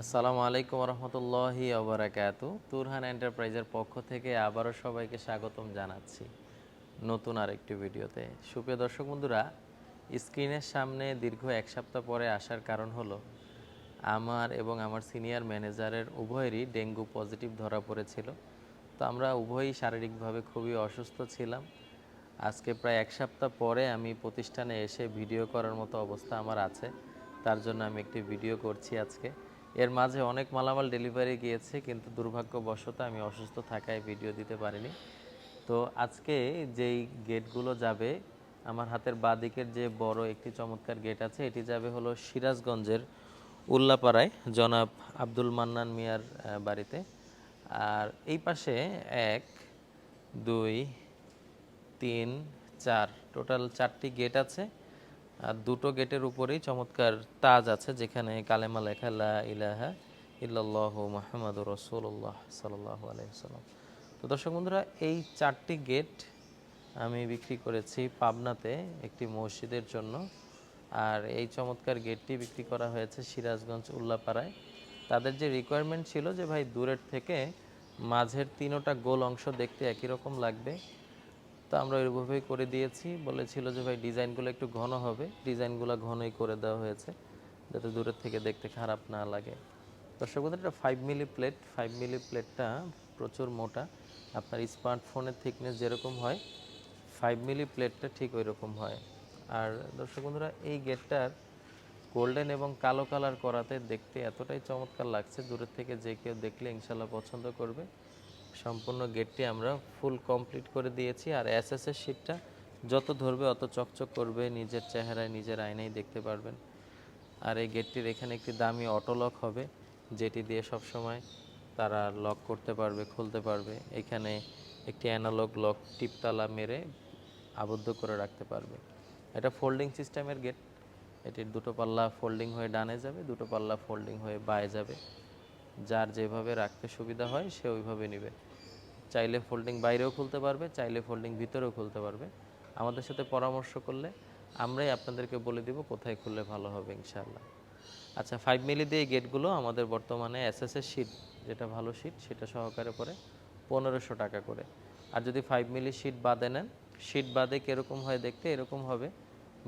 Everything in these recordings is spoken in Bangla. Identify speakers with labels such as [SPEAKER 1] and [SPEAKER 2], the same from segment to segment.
[SPEAKER 1] আসসালামু আলাইকুম রহমতুল্লাহি আবরাকাত তুরহান এন্টারপ্রাইজের পক্ষ থেকে আবারও সবাইকে স্বাগতম জানাচ্ছি নতুন আরেকটি ভিডিওতে। সুপ্রিয় দর্শক বন্ধুরা, স্ক্রিনের সামনে দীর্ঘ এক সপ্তাহ পরে আসার কারণ হলো, আমার এবং আমার সিনিয়র ম্যানেজারের উভয়েরই ডেঙ্গু পজিটিভ ধরা পড়েছিল। তো আমরা উভয়ই শারীরিকভাবে খুবই অসুস্থ ছিলাম। আজকে প্রায় এক সপ্তাহ পরে আমি প্রতিষ্ঠানে এসে ভিডিও করার মতো অবস্থা আমার আছে। তার জন্য আমি একটি ভিডিও করছি আজকে। এর মাঝে অনেক মালামাল ডেলিভারি গিয়েছে, কিন্তু দুর্ভাগ্যবশত আমি অসুস্থ থাকায় ভিডিও দিতে পারিনি। তো আজকে যেই গেটগুলো যাবে, আমার হাতের বাঁ দিকের যে বড় একটি চমৎকার গেট আছে, এটি যাবে হলো সিরাজগঞ্জের উল্লাপাড়ায়, জনাব আব্দুল মান্নান মিয়ার বাড়িতে। আর এই পাশে এক, দুই, তিন, চার টোটাল চারটি গেট আছে। আর দুটো গেটের উপরেই চমৎকার তাজ আছে, যেখানে কালেমা লেখা, লা ইলাহা ইল্লাল্লাহু মুহাম্মাদুর রাসূলুল্লাহ সাল্লাল্লাহু আলাইহি ওয়াসাল্লাম। তো দর্শক বন্ধুরা, এই চারটি গেট আমি বিক্রি করেছি পাবনাতে একটি মসজিদের জন্য। আর এই চমৎকার গেটটি বিক্রি করা হয়েছে সিরাজগঞ্জ উল্লাপাড়ায়। তাদের যে রিকোয়ারমেন্ট ছিল যে, ভাই, দূরের থেকে মাঝের তিনোটা গোল অংশ দেখতে একই রকম লাগবে। তো আমরা ওইভাবেই করে দিয়েছি। বলেছিল যে, ভাই, ডিজাইনগুলো একটু ঘন হবে। ডিজাইনগুলো ঘনই করে দেওয়া হয়েছে, যাতে দূরের থেকে দেখতে খারাপ না লাগে। দর্শক বন্ধুরা, এটা five milli plate five milli প্লেটটা প্রচুর মোটা। আপনার স্মার্টফোনের থিকনেস যেরকম হয় ফাইভ মিলি প্লেটটা ঠিক ওই রকম হয়। আর দর্শক বন্ধুরা, এই গেটটার গোল্ডেন এবং কালো কালার করাতে দেখতে এতটাই চমৎকার লাগছে। দূরের থেকে যে কেউ দেখলে ইনশাল্লাহ পছন্দ করবে। সম্পূর্ণ গেটটি আমরা ফুল কমপ্লিট করে দিয়েছি। আর এস এর শিটটা যত ধরবে অত চকচক করবে, নিজের চেহারায়, নিজের আয়নায় দেখতে পারবেন। আর এই গেটটির এখানে একটি দামি অটো লক হবে, যেটি দিয়ে সব সময় তারা লক করতে পারবে, খুলতে পারবে। এখানে একটি অ্যানালগ লক টিপতালা মেরে আবদ্ধ করে রাখতে পারবে। এটা ফোল্ডিং সিস্টেমের গেট। এটির দুটো পাল্লা ফোল্ডিং হয়ে ডানে যাবে, দুটো পাল্লা ফোল্ডিং হয়ে বায়ে যাবে। যার যেভাবে রাখতে সুবিধা হয়, সে ওইভাবে নেবে। চাইলে ফোল্ডিং বাইরেও খুলতে পারবে, চাইলে ফোল্ডিং ভিতরেও খুলতে পারবে। আমাদের সাথে পরামর্শ করলে আমরাই আপনাদেরকে বলে দিব কোথায় খুললে ভালো হবে ইনশাআল্লাহ। আচ্ছা ফাইভ মিলি দিয়ে গেটগুলো আমাদের বর্তমানে এসএসএস শিট যেটা ভালো শিট সেটা সহকারে পড়ে পনেরোশো টাকা করে। আর যদি ফাইভ মিলি শিট বাদে নেন শিট বাদে কীরকম হয় দেখতে এরকম হবে।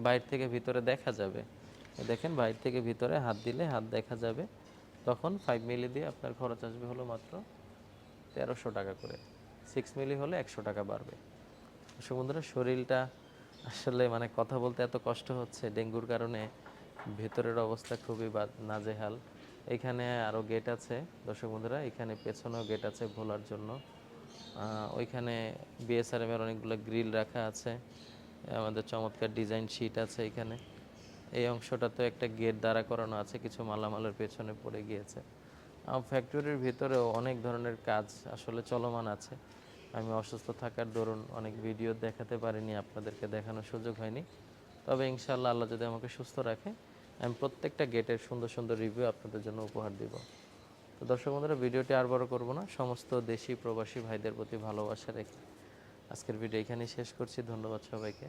[SPEAKER 1] বাইর থেকে ভিতরে দেখা যাবে। দেখেন বাইর থেকে ভিতরে হাত দিলে হাত দেখা যাবে। তখন ফাইভ মিলি দিয়ে আপনার খরচ আসবে হলো মাত্র তেরোশো টাকা করে। সিক্স মিলি হলে একশো টাকা বাড়বে। বন্ধুরা, শরীরটা আসলে মানে কথা বলতে এত কষ্ট হচ্ছে, ডেঙ্গুর কারণে ভেতরের অবস্থা খুবই নাজেহাল। এখানে আরও গেট আছে। দর্শক বন্ধুরা, এখানে পেছনেও গেট আছে ভোলার জন্য। ওইখানে বিএসআরএমের অনেকগুলো গ্রিল রাখা আছে। আমাদের চমৎকার ডিজাইন শিট আছে এখানে। এই অংশটাতে একটা গেট দ্বারা করানো আছে, কিছু মালামালের পেছনে পড়ে গিয়েছে। ফ্যাক্টরির ভিতরেও অনেক ধরনের কাজ আসলে চলমান আছে। আমি অসুস্থ থাকার দরুন অনেক ভিডিও দেখাতে পারিনি, আপনাদেরকে দেখানোর সুযোগ হয়নি। তবে ইনশাআল্লাহ আল্লাহ যদি আমাকে সুস্থ রাখে, আমি প্রত্যেকটা গেটের সুন্দর সুন্দর রিভিউ আপনাদের জন্য উপহার দিব। তো দর্শক বন্ধুরা, ভিডিওটি আর বড় করব না, সমস্ত দেশি প্রবাসী ভাইদের প্রতি ভালোবাসা রেখে আজকের ভিডিও এখানেই শেষ করছি। ধন্যবাদ সবাইকে।